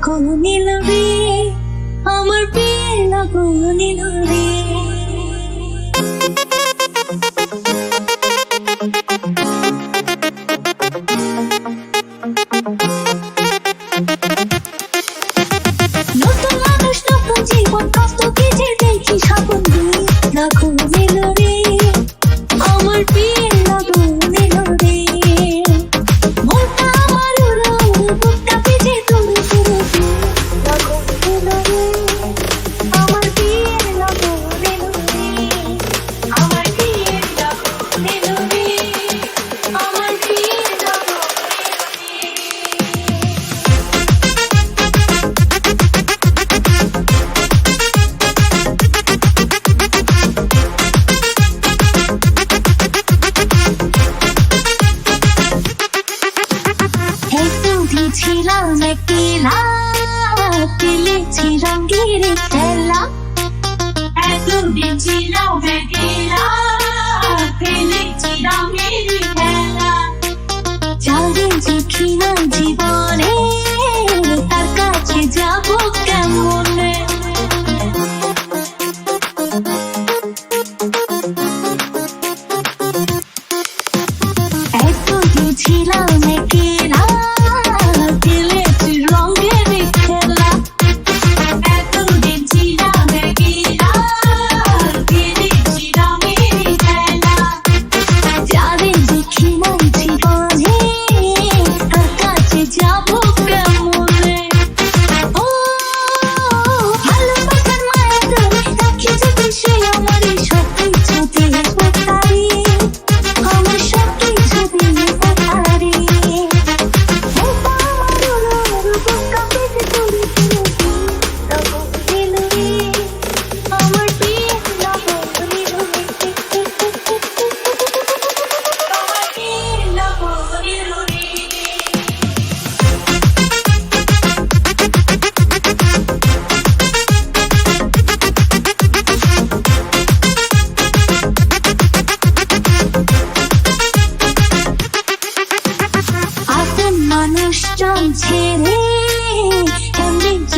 colonia Thì 沥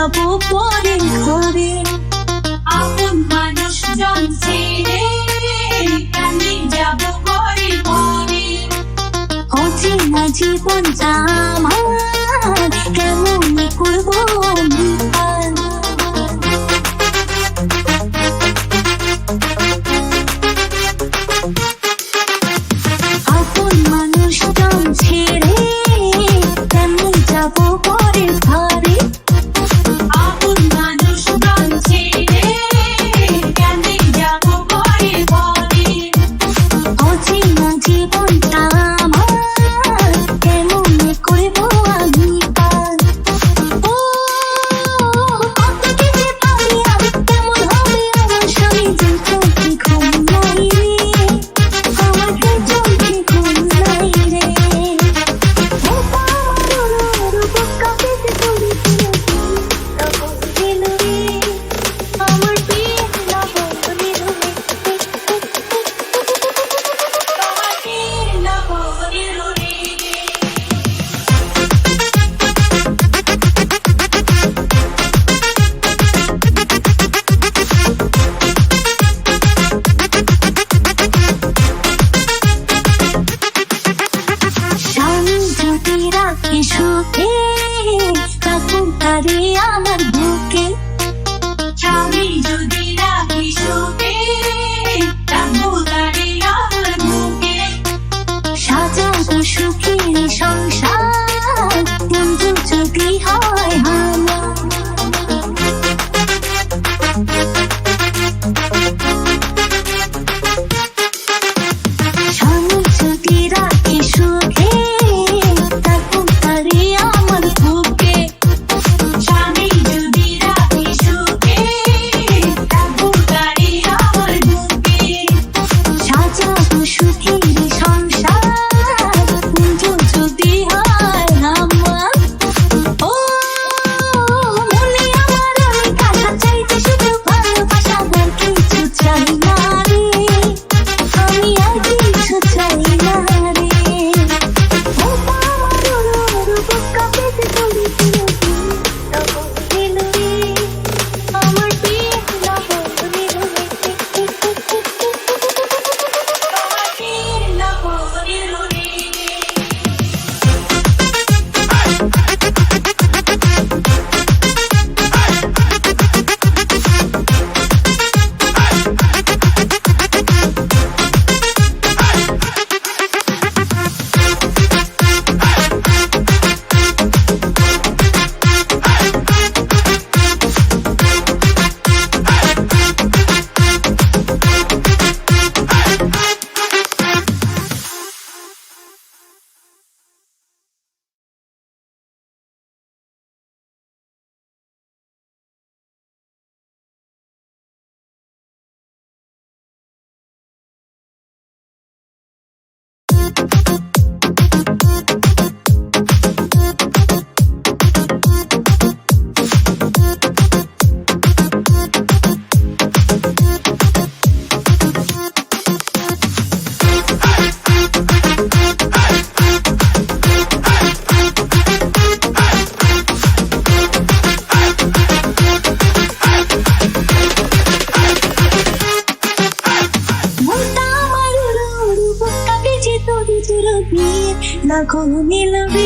যাব পরে ঘরে। আপন মানুষ জন ছেড়ে কানে যাব পরে ঘরে। অচেনা জীবন জামা কেমন করব colonilo